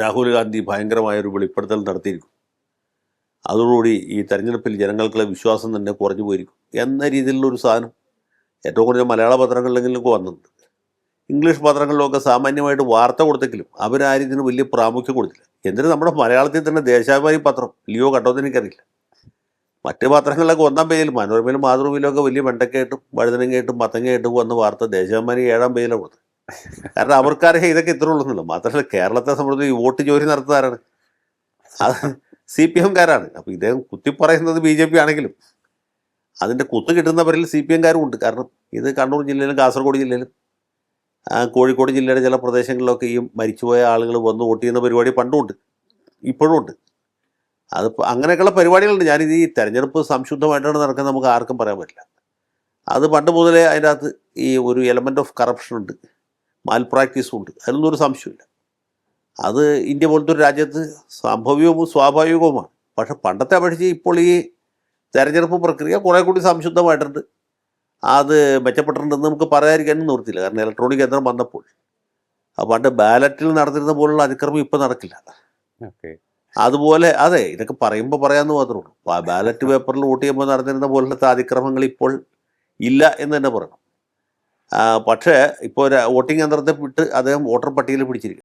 രാഹുൽ ഗാന്ധി ഭയങ്കരമായ ഒരു വെളിപ്പെടുത്തൽ നടത്തിയിരിക്കും. അതോടുകൂടി ഈ തെരഞ്ഞെടുപ്പിൽ ജനങ്ങൾക്കുള്ള വിശ്വാസം തന്നെ കുറഞ്ഞു പോയിരിക്കും എന്ന രീതിയിലുള്ളൊരു സാധനം. ഏറ്റവും കുറഞ്ഞ മലയാള പത്രങ്ങളിലെങ്കിലും വന്നിട്ടുണ്ട്. ഇംഗ്ലീഷ് പത്രങ്ങളിലൊക്കെ സാമാന്യമായിട്ട് വാർത്ത കൊടുത്തെങ്കിലും അവരാരും ഇതിന് വലിയ പ്രാമുഖ്യം കൊടുത്തില്ല. എന്തിന് നമ്മുടെ മലയാളത്തിൽ തന്നെ ദേശാഭിമാനി പത്രം? ലിയോ കണ്ടോന്ന് എനിക്കറിയില്ല. മറ്റ് പത്രങ്ങളിലൊക്കെ ഒന്നാം പേജിൽ മനോരമയിലും മാതൃഭൂമിയിലൊക്കെ വലിയ വെണ്ടക്കയായിട്ടും വഴുതനങ്ങയായിട്ടും മത്തങ്ങയായിട്ടും വന്ന വാർത്ത ദേശാഭിമാനി ഏഴാം പേജിലാണ് കൊടുത്തത്. കാരണം അവർക്കറിയാം ഇതൊക്കെ ഇത്ര ഉള്ളൂന്നല്ലോ. മാത്രമല്ല കേരളത്തെ സംബന്ധിച്ച് ഈ വോട്ട് ജോലി നടത്തുന്നതാരാണ് അത് സി പി എംകാരാണ് അപ്പോൾ ഇദ്ദേഹം കുത്തി പറയുന്നത് ബി ജെ പി ആണെങ്കിലും അതിന്റെ കുത്ത് കിട്ടുന്നവരിൽ സി പി എംകാരും ഉണ്ട് കാരണം ഇത് കണ്ണൂർ ജില്ലയിലും കാസർഗോഡ് ജില്ലയിലും കോഴിക്കോട് ജില്ലയുടെ ചില പ്രദേശങ്ങളിലൊക്കെ ഈ മരിച്ചുപോയ ആളുകൾ വന്ന് വോട്ട് ചെയ്യുന്ന പരിപാടി പണ്ടും ഉണ്ട് ഇപ്പോഴും ഉണ്ട് അത് അങ്ങനെയൊക്കെയുള്ള പരിപാടികളുണ്ട്. ഞാനിത് ഈ തെരഞ്ഞെടുപ്പ് സംശുദ്ധമായിട്ടാണ് നടക്കുന്നത്. നമുക്ക് ആർക്കും പറയാൻ പറ്റില്ല. അത് പണ്ട് മുതലേ അതിന്റെ അകത്ത് ഈ ഒരു എലമെന്റ് ഓഫ് കറപ്ഷൻ ഉണ്ട്. മാൽ പ്രാക്ടീസും ഉണ്ട്. അതിലൊന്നും ഒരു സംശയമില്ല അത് ഇന്ത്യ പോലത്തെ ഒരു രാജ്യത്ത് സംഭവ്യവും സ്വാഭാവികവുമാണ്. പക്ഷെ പണ്ടത്തെ അപേക്ഷിച്ച് ഇപ്പോൾ ഈ തെരഞ്ഞെടുപ്പ് പ്രക്രിയ കുറേ കൂടി സംശുദ്ധമായിട്ടുണ്ട്. അത് മെച്ചപ്പെട്ടിട്ടുണ്ടെന്ന് നമുക്ക് പറയാതിരിക്കാനും നിർത്തില്ല കാരണം ഇലക്ട്രോണിക് യന്ത്രം വന്നപ്പോൾ. പണ്ട് ബാലറ്റിൽ നടന്നിരുന്ന പോലുള്ള അതിക്രമം ഇപ്പം നടക്കില്ല. അതുപോലെ അതെ ഇതൊക്കെ പറയുമ്പോൾ പറയാമെന്ന് മാത്രമേ ഉള്ളൂ. ബാലറ്റ് പേപ്പറിൽ വോട്ട് ചെയ്യുമ്പോൾ നടന്നിരുന്ന പോലത്തെ അതിക്രമങ്ങൾ ഇപ്പോൾ ഇല്ല എന്ന് തന്നെ പറയണം. പക്ഷേ ഇപ്പോൾ വോട്ടിംഗ് യന്ത്രത്തെ വിട്ട് അദ്ദേഹം വോട്ടർ പട്ടികയിൽ പിടിച്ചിരിക്കും